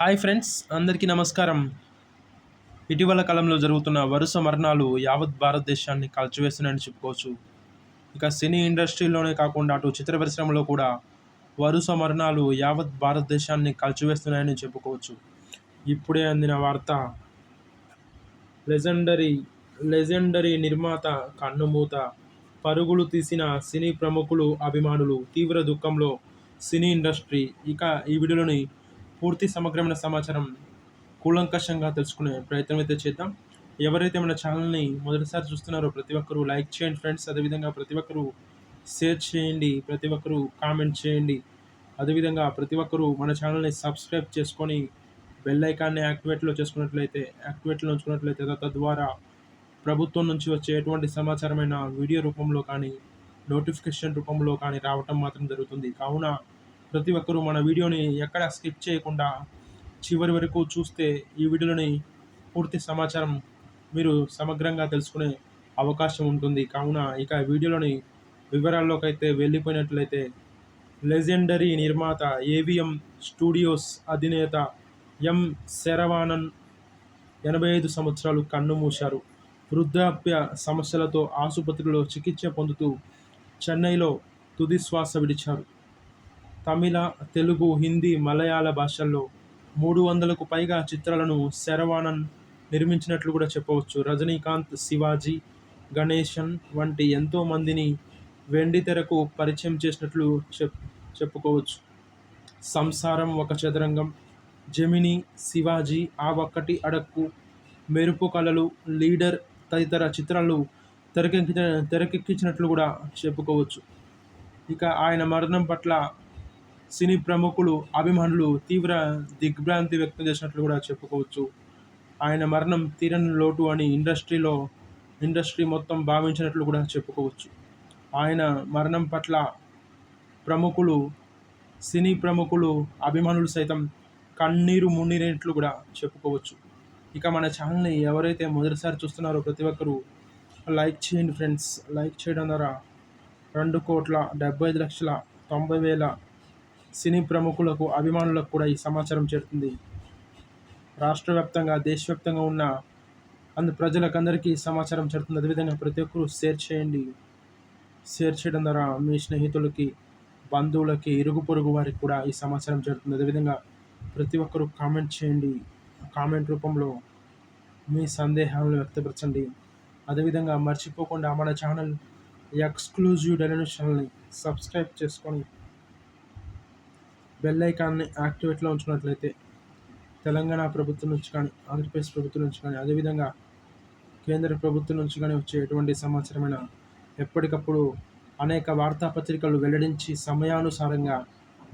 Hi friends అందరికీ నమస్కారం. ఇటీవల కాలంలో జరుగుతున్న వరుస మరణాలు యావత్ భారతదేశాన్ని కాల్చివేస్తున్నాయని చెప్పుకోవచ్చు. ఇక సినీ ఇండస్ట్రీలోనే కాకుండా అటు చిత్ర పరిశ్రమలో కూడా వరుస మరణాలు యావత్ భారతదేశాన్ని కాల్చివేస్తున్నాయని చెప్పుకోవచ్చు. ఇప్పుడే అందిన వార్త. లెజెండరీ లెజెండరీ నిర్మాత కన్నుమూత పరుగులు తీసిన సినీ ప్రముఖులు అభిమానులు తీవ్ర దుఃఖంలో సినీ ఇండస్ట్రీ. ఇక ఈ వీడియోలోని పూర్తి సమగ్రమైన సమాచారం కూలంకషంగా తెలుసుకునే ప్రయత్నం అయితే చేద్దాం. ఎవరైతే మన ఛానల్ని మొదటిసారి చూస్తున్నారో ప్రతి ఒక్కరూ లైక్ చేయండి ఫ్రెండ్స్. అదేవిధంగా ప్రతి ఒక్కరూ షేర్ చేయండి. ప్రతి ఒక్కరూ కామెంట్ చేయండి. అదేవిధంగా ప్రతి ఒక్కరూ మన ఛానల్ని సబ్స్క్రైబ్ చేసుకొని బెల్ ఐకాన్ని యాక్టివేట్లో చేసుకున్నట్లయితే యాక్టివేట్లో ఉంచుకున్నట్లయితే తద్వారా ప్రభుత్వం నుంచి వచ్చే ఎటువంటి సమాచారమైన వీడియో రూపంలో కానీ నోటిఫికేషన్ రూపంలో కానీ రావటం మాత్రం జరుగుతుంది. కావున ప్రతి ఒక్కరూ మన వీడియోని ఎక్కడ స్కిప్ చేయకుండా చివరి వరకు చూస్తే ఈ వీడియోలోని పూర్తి సమాచారం మీరు సమగ్రంగా తెలుసుకునే అవకాశం ఉంటుంది. కావున ఇక వీడియోలోని వివరాల్లోకి అయితే వెళ్ళిపోయినట్లయితే లెజెండరీ నిర్మాత ఏవిఎం స్టూడియోస్ అధినేత ఎం శరవానన్ ఎనభై ఐదు సంవత్సరాలు కన్నుమూశారు వృద్ధాప్య సమస్యలతో ఆసుపత్రిలో చికిత్స పొందుతూ చెన్నైలో తుది శ్వాస విడిచారు. తమిళ తెలుగు హిందీ మలయాళ భాషల్లో మూడు వందలకు పైగా చిత్రాలను శరవాణన్ నిర్మించినట్లు కూడా చెప్పవచ్చు. రజనీకాంత్ శివాజీ గణేశన్ వంటి ఎంతో మందిని పరిచయం చేసినట్లు చెప్ చెప్పుకోవచ్చు. సంసారం ఒక చదరంగం. జమిని శివాజీ ఆ ఒక్కటి అడక్కు మెరుపు కళలు లీడర్ తదితర చిత్రాలు తెరకెక్కించిన తెరకెక్కించినట్లు కూడా చెప్పుకోవచ్చు. ఇక ఆయన మరణం పట్ల సినీ ప్రముఖులు అభిమానులు తీవ్ర దిగ్భ్రాంతి వ్యక్తం చేసినట్లు కూడా చెప్పుకోవచ్చు. ఆయన మరణం తీరని లోటు అని ఇండస్ట్రీలో ఇండస్ట్రీ మొత్తం భావించినట్లు కూడా చెప్పుకోవచ్చు. ఆయన మరణం పట్ల ప్రముఖులు సినీ ప్రముఖులు అభిమానులు సైతం కన్నీరు మున్నీరినట్లు కూడా చెప్పుకోవచ్చు. ఇక మన ఛానల్ని ఎవరైతే మొదటిసారి చూస్తున్నారో ప్రతి ఒక్కరూ లైక్ చేయండి ఫ్రెండ్స్. లైక్ చేయడం ద్వారా రెండు కోట్ల డెబ్బై ఐదు లక్షల తొంభై వేల సినీ ప్రముఖులకు అభిమానులకు కూడా ఈ సమాచారం చేరుతుంది. రాష్ట్ర వ్యాప్తంగా దేశవ్యాప్తంగా ఉన్న అందు ప్రజలకు అందరికీ సమాచారం చేరుతుంది. అదేవిధంగా ప్రతి ఒక్కరూ షేర్ చేయండి. షేర్ చేయడం ద్వారా మీ స్నేహితులకి బంధువులకి ఇరుగు పొరుగు వారికి కూడా ఈ సమాచారం చేరుతుంది. అదేవిధంగా ప్రతి ఒక్కరూ కామెంట్ చేయండి. కామెంట్ రూపంలో మీ సందేహాలను వ్యక్తపరచండి. అదేవిధంగా మర్చిపోకుండా మన ఛానల్ ఎక్స్క్లూజివ్ డెలివరీ ఛానల్ని సబ్స్క్రైబ్ చేసుకొని బెల్ ఐకాన్ని యాక్టివేట్లో ఉంచుకున్నట్లయితే తెలంగాణ ప్రభుత్వం నుంచి కానీ ఆంధ్రప్రదేశ్ ప్రభుత్వం నుంచి కానీ అదేవిధంగా కేంద్ర ప్రభుత్వం నుంచి కానీ వచ్చే ఎటువంటి సమాచారమైన ఎప్పటికప్పుడు అనేక వార్తాపత్రికలు వెల్లడించి సమయానుసారంగా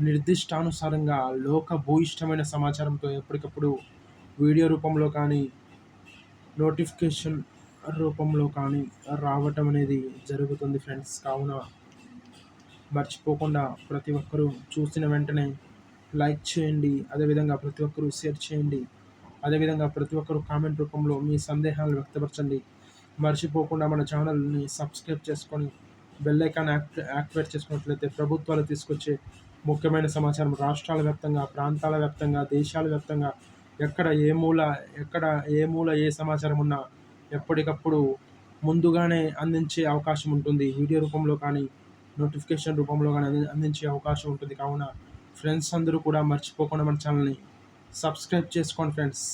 నిర్దిష్టానుసారంగా లోక భూయిష్టమైన సమాచారంతో ఎప్పటికప్పుడు వీడియో రూపంలో కానీ నోటిఫికేషన్ రూపంలో కానీ రావటం అనేది జరుగుతుంది ఫ్రెండ్స్. కావున మర్చిపోకుండా ప్రతి ఒక్కరూ చూసిన వెంటనే లైక్ చేయండి అదేవిధంగా ప్రతి ఒక్కరూ షేర్ చేయండి అదేవిధంగా ప్రతి ఒక్కరూ కామెంట్ రూపంలో మీ సందేహాలు వ్యక్తపరచండి. మర్చిపోకుండా మన ఛానల్ని సబ్స్క్రైబ్ చేసుకొని బెల్ ఐకాన్ యాక్ట్ యాక్టివేట్ చేసుకున్నట్లయితే ప్రభుత్వాలు తీసుకొచ్చే ముఖ్యమైన సమాచారం రాష్ట్రాల వ్యాప్తంగా ప్రాంతాల వ్యాప్తంగా దేశాల వ్యాప్తంగా ఎక్కడ ఏ మూల ఎక్కడ ఏ మూల ఏ సమాచారం ఉన్నా ఎప్పటికప్పుడు ముందుగానే అందించే అవకాశం ఉంటుంది. వీడియో రూపంలో కానీ నోటిఫికేషన్ రూపంలో కానీ అంది అందించే అవకాశం ఉంటుంది. కావున ఫ్రెండ్స్ అందరూ కూడా మర్చిపోకుండా మన ఛానల్ని సబ్స్క్రైబ్ చేసుకోండి ఫ్రెండ్స్.